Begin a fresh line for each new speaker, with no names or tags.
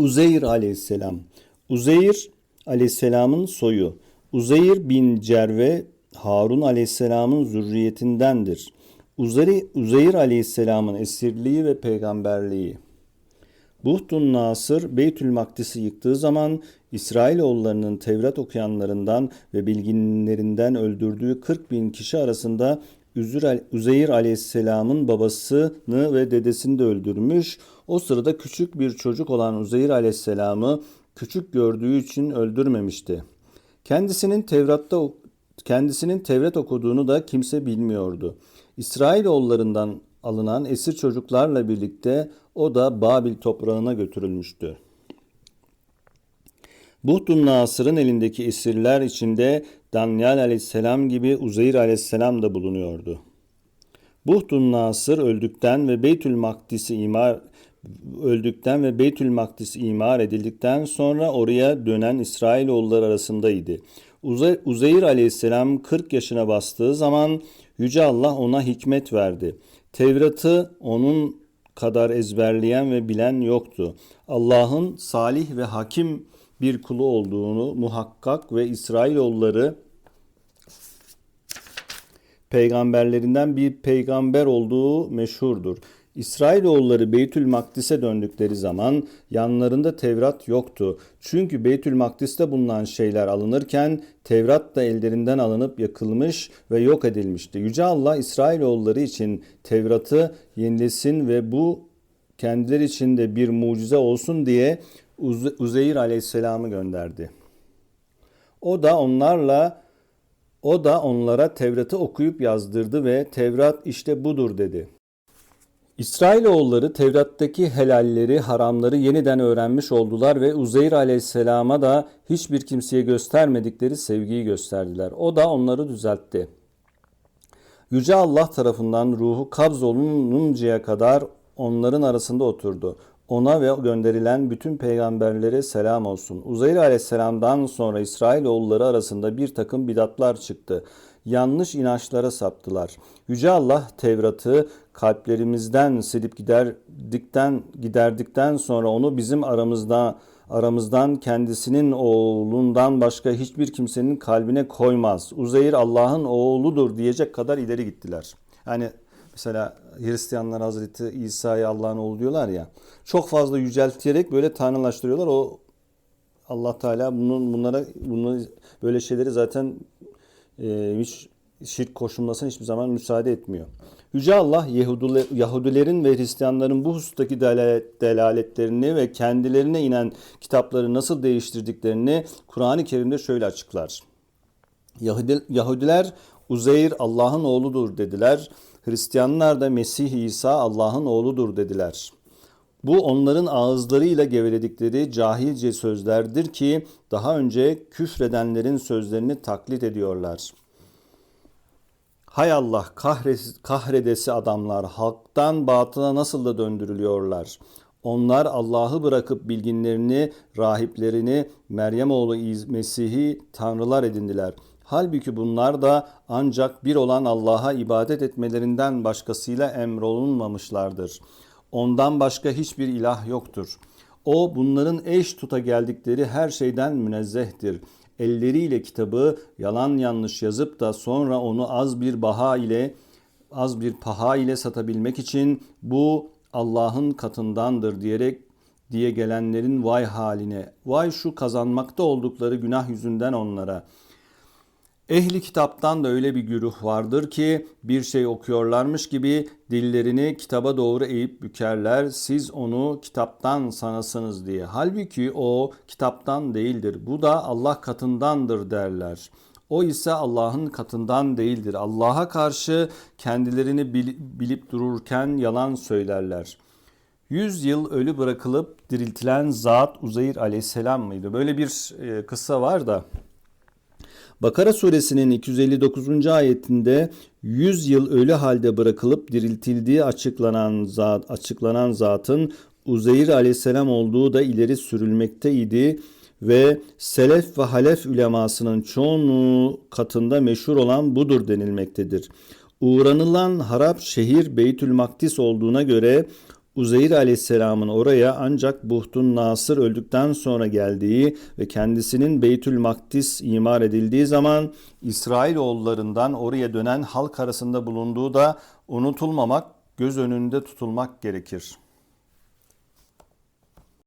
Uzeyr aleyhisselam. Uzeyr aleyhisselamın soyu. Uzeyr bin Cerve Harun aleyhisselamın zürriyetindendir. Uzeyr, Uzeyr aleyhisselamın esirliği ve peygamberliği. Buhtun Nasır Beytül Makdis'i yıktığı zaman İsrailoğullarının Tevrat okuyanlarından ve bilginlerinden öldürdüğü 40 bin kişi arasında Uzeyr aleyhisselamın babasını ve dedesini de öldürmüş. O sırada küçük bir çocuk olan Uzeyr aleyhisselamı küçük gördüğü için öldürmemişti. Kendisinin Tevrat'ta kendisinin Tevrat okuduğunu da kimse bilmiyordu. İsrailoğullarından alınan esir çocuklarla birlikte o da Babil toprağına götürülmüştü. Buhtun Nasır'ın elindeki esirler içinde Danyal aleyhisselam gibi Uzeyr aleyhisselam da bulunuyordu. Buhtun Nasır öldükten ve Beytül Makdis'i imar öldükten ve Beytül Makdis imar edildikten sonra oraya dönen İsrailoğulları arasındaydı. Uzeyr aleyhisselam 40 yaşına bastığı zaman Yüce Allah ona hikmet verdi. Tevrat'ı onun kadar ezberleyen ve bilen yoktu. Allah'ın salih ve hakim bir kulu olduğunu muhakkak ve İsrailoğulları peygamberlerinden bir peygamber olduğu meşhurdur. İsrailoğulları Beytül Makdis'e döndükleri zaman yanlarında Tevrat yoktu. Çünkü Beytül Makdis'te bulunan şeyler alınırken Tevrat da ellerinden alınıp yakılmış ve yok edilmişti. Yüce Allah İsrailoğulları için Tevrat'ı yenilesin ve bu kendileri için de bir mucize olsun diye Uzeyr Aleyhisselam'ı gönderdi. O da onlarla o da onlara Tevrat'ı okuyup yazdırdı ve Tevrat işte budur dedi. İsrailoğulları Tevrat'taki helalleri, haramları yeniden öğrenmiş oldular ve Uzeyr aleyhisselama da hiçbir kimseye göstermedikleri sevgiyi gösterdiler. O da onları düzeltti. Yüce Allah tarafından ruhu kabz olununcaya kadar onların arasında oturdu. Ona ve gönderilen bütün peygamberlere selam olsun. Uzeyr aleyhisselamdan sonra İsrailoğulları arasında bir takım bidatlar çıktı yanlış inançlara saptılar. Yüce Allah Tevrat'ı kalplerimizden silip giderdikten giderdikten sonra onu bizim aramızda aramızdan kendisinin oğlundan başka hiçbir kimsenin kalbine koymaz. Uzeyr Allah'ın oğludur diyecek kadar ileri gittiler. Yani mesela Hristiyanlar Hazreti İsa'yı Allah'ın oğlu diyorlar ya. Çok fazla yücelterek böyle tanrılaştırıyorlar. O Allah Teala bunun bunlara bunu böyle şeyleri zaten hiç şirk koşulmasına hiçbir zaman müsaade etmiyor. Yüce Allah Yahudilerin ve Hristiyanların bu husustaki delaletlerini ve kendilerine inen kitapları nasıl değiştirdiklerini Kur'an-ı Kerim'de şöyle açıklar. Yahudiler Uzeyr Allah'ın oğludur dediler. Hristiyanlar da Mesih İsa Allah'ın oğludur dediler. Bu onların ağızlarıyla geveledikleri cahilce sözlerdir ki daha önce küfredenlerin sözlerini taklit ediyorlar. Hay Allah kahredesi adamlar halktan batıla nasıl da döndürülüyorlar. Onlar Allah'ı bırakıp bilginlerini, rahiplerini, Meryem oğlu Mesih'i tanrılar edindiler. Halbuki bunlar da ancak bir olan Allah'a ibadet etmelerinden başkasıyla emrolunmamışlardır.'' Ondan başka hiçbir ilah yoktur. O bunların eş tuta geldikleri her şeyden münezzehtir. Elleriyle kitabı yalan yanlış yazıp da sonra onu az bir baha ile az bir paha ile satabilmek için bu Allah'ın katındandır diyerek diye gelenlerin vay haline. Vay şu kazanmakta oldukları günah yüzünden onlara.'' Ehli kitaptan da öyle bir güruh vardır ki bir şey okuyorlarmış gibi dillerini kitaba doğru eğip bükerler. Siz onu kitaptan sanasınız diye. Halbuki o kitaptan değildir. Bu da Allah katındandır derler. O ise Allah'ın katından değildir. Allah'a karşı kendilerini bilip dururken yalan söylerler. Yüz yıl ölü bırakılıp diriltilen zat Uzeyr aleyhisselam mıydı? Böyle bir e, kıssa var da Bakara suresinin 259. ayetinde 100 yıl ölü halde bırakılıp diriltildiği açıklanan zat açıklanan zatın Uzeyr aleyhisselam olduğu da ileri sürülmekteydi ve selef ve halef ulemasının çoğunluğu katında meşhur olan budur denilmektedir. Uğranılan harap şehir Beytül Makdis olduğuna göre Uzeyr aleyhisselamın oraya ancak Buhtun Nasır öldükten sonra geldiği ve kendisinin Beytül Makdis imar edildiği zaman İsrailoğullarından oraya dönen halk arasında bulunduğu da unutulmamak, göz önünde tutulmak gerekir.